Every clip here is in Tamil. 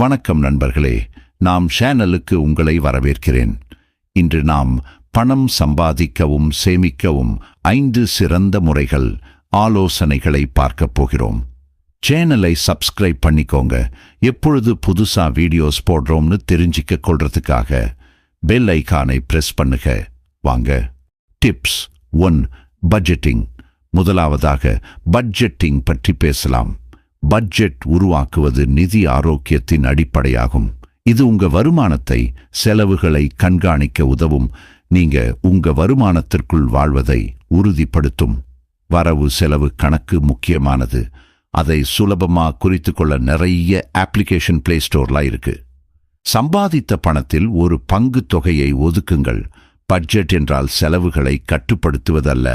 வணக்கம் நண்பர்களே நாம் சேனலுக்கு உங்களை வரவேற்கிறேன். இன்று நாம் பணம் சம்பாதிக்கவும் சேமிக்கவும் ஐந்து சிறந்த முறைகள் ஆலோசனைகளை பார்க்கப் போகிறோம். சேனலை சப்ஸ்கிரைப் பண்ணிக்கோங்க. எப்பொழுது புதுசா வீடியோஸ் போடுறோம்னு தெரிஞ்சிக்க கொள்றதுக்காக பெல் ஐகானை பிரஸ் பண்ணுங்க வாங்க டிப்ஸ் ஒன் பட்ஜெட்டிங் முதலாவதாக பட்ஜெட்டிங் பற்றி பேசலாம். பட்ஜெட் உருவாக்குவது நிதி ஆரோக்கியத்தின் அடிப்படையாகும். இது உங்க வருமானத்தை செலவுகளை கண்காணிக்க உதவும். நீங்க உங்க வருமானத்திற்குள் வாழ்வதை உறுதிப்படுத்தும். வரவு செலவு கணக்கு முக்கியமானது. அதை சுலபமா குறித்து கொள்ள நிறைய அப்ளிகேஷன் பிளே ஸ்டோர்லாம் இருக்கு. சம்பாதித்த பணத்தில் ஒரு பங்கு தொகையை ஒதுக்குங்கள். பட்ஜெட் என்றால் செலவுகளை கட்டுப்படுத்துவதல்ல.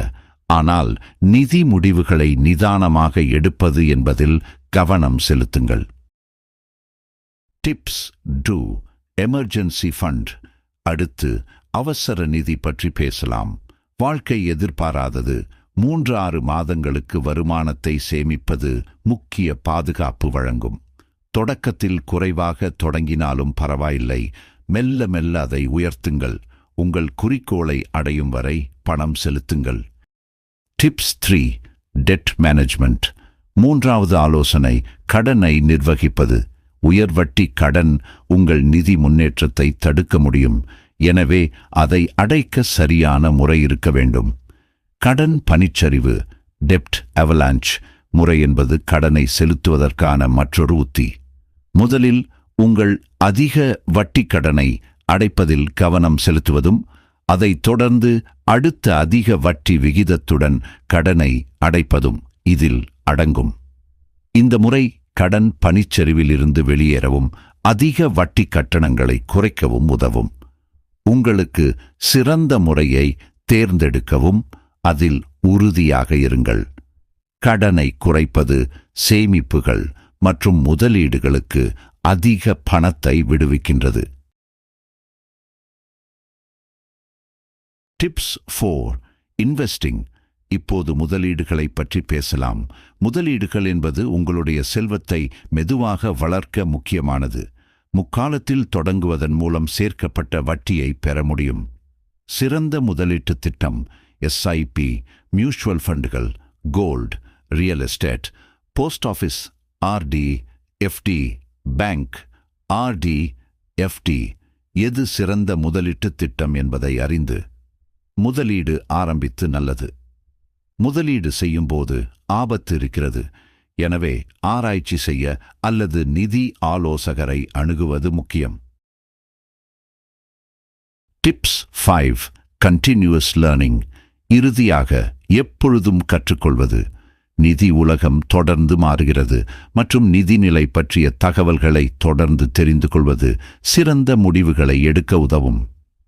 ஆனால் நிதி முடிவுகளை நிதானமாக எடுப்பது என்பதில் கவனம் செலுத்துங்கள். டிப்ஸ் டூ எமர்ஜென்சி ஃபண்ட் அடுத்து அவசர நிதி பற்றி பேசலாம். வாழ்க்கை எதிர்பாராதது. மூன்று ஆறு மாதங்களுக்கு வருமானத்தை சேமிப்பது முக்கிய பாதுகாப்பு வழங்கும். தொடக்கத்தில் குறைவாக தொடங்கினாலும் பரவாயில்லை. மெல்ல மெல்ல அதை உயர்த்துங்கள். உங்கள் குறிக்கோளை அடையும் வரை பணம் செலுத்துங்கள். Tips three debt management. மூன்றாவது ஆலோசனை கடனை நிர்வகிப்பது. உயர் வட்டி கடன் உங்கள் நிதி முன்னேற்றத்தை தடுக்க முடியும். எனவே அதை அடைக்க சரியான முறை இருக்க வேண்டும். கடன் பனிச்சரிவு டெப்ட் அவலாஞ்ச் முறை என்பது கடனை செலுத்துவதற்கான மற்றொரு உத்தி. முதலில் உங்கள் அதிக வட்டி கடனை அடைப்பதில் கவனம் செலுத்துவதும் அதைத் தொடர்ந்து அடுத்த அதிக வட்டி விகிதத்துடன் கடனை அடைப்பதும் இதில் அடங்கும். இந்த முறை கடன் பனிச்சரிவிலிருந்து வெளியேறவும் அதிக வட்டி கட்டணங்களை குறைக்கவும் உதவும். உங்களுக்கு சிறந்த முறையை தேர்ந்தெடுக்கவும் அதில் உறுதியாக இருங்கள். கடனை குறைப்பது சேமிப்புகள் மற்றும் முதலீடுகளுக்கு அதிக பணத்தை விடுவிக்கின்றது. டிப்ஸ் ஃபோர் இன்வெஸ்டிங் இப்போது முதலீடுகளை பற்றி பேசலாம். முதலீடுகள் என்பது உங்களுடைய செல்வத்தை மெதுவாக வளர்க்க முக்கியமானது. முக்காலத்தில் தொடங்குவதன் மூலம் சேர்க்கப்பட்ட வட்டியை பெற முடியும். சிறந்த முதலீட்டு திட்டம் SIP mutual ஃபண்டுகள் gold real estate post office RD FD bank RD FD எது சிறந்த முதலீட்டு திட்டம் என்பதை அறிந்து முதலீடு ஆரம்பித்து நல்லது. முதலீடு செய்யும்போது ஆபத்து இருக்கிறது. எனவே ஆராய்ச்சி செய்ய அல்லது நிதி ஆலோசகரை அணுகுவது முக்கியம். டிப்ஸ் ஃபைவ் கண்டினியூஸ் லேர்னிங் இறுதியாக எப்பொழுதும் கற்றுக்கொள்வது. நிதி உலகம் தொடர்ந்து மாறுகிறது மற்றும் நிதிநிலை பற்றிய தகவல்களை தொடர்ந்து தெரிந்து கொள்வது சிறந்த முடிவுகளை எடுக்க உதவும்.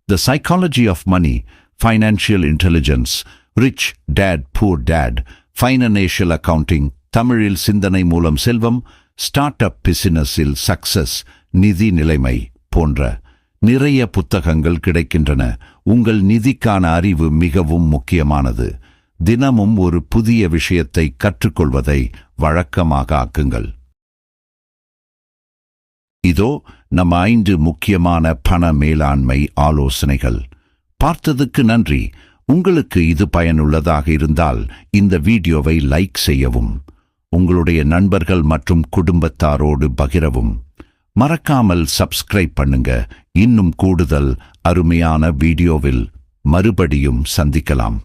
The psychology of money financial intelligence rich dad poor dad financial accounting தமிழில் சிந்தனை மூலம் செல்வம் ஸ்டார்ட் அப் பிசினஸில் சக்சஸ் நிதி நிலைமை போன்ற நிறைய புத்தகங்கள் கிடைக்கின்றன. உங்கள் நிதிக்கான அறிவு மிகவும் முக்கியமானது. தினமும் ஒரு புதிய விஷயத்தை கற்றுக்கொள்வதை வழக்கமாக ஆக்குங்கள். இதோ நம் ஐந்து முக்கியமான பண மேலாண்மை ஆலோசனைகள். பார்த்ததுக்கு நன்றி. உங்களுக்கு இது பயனுள்ளதாக இருந்தால் இந்த வீடியோவை லைக் செய்யவும். உங்களுடைய நண்பர்கள் மற்றும் குடும்பத்தாரோடு பகிரவும். மறக்காமல் சப்ஸ்கிரைப் பண்ணுங்க. இன்னும் கூடுதல் அருமையான வீடியோவில் மறுபடியும் சந்திக்கலாம்.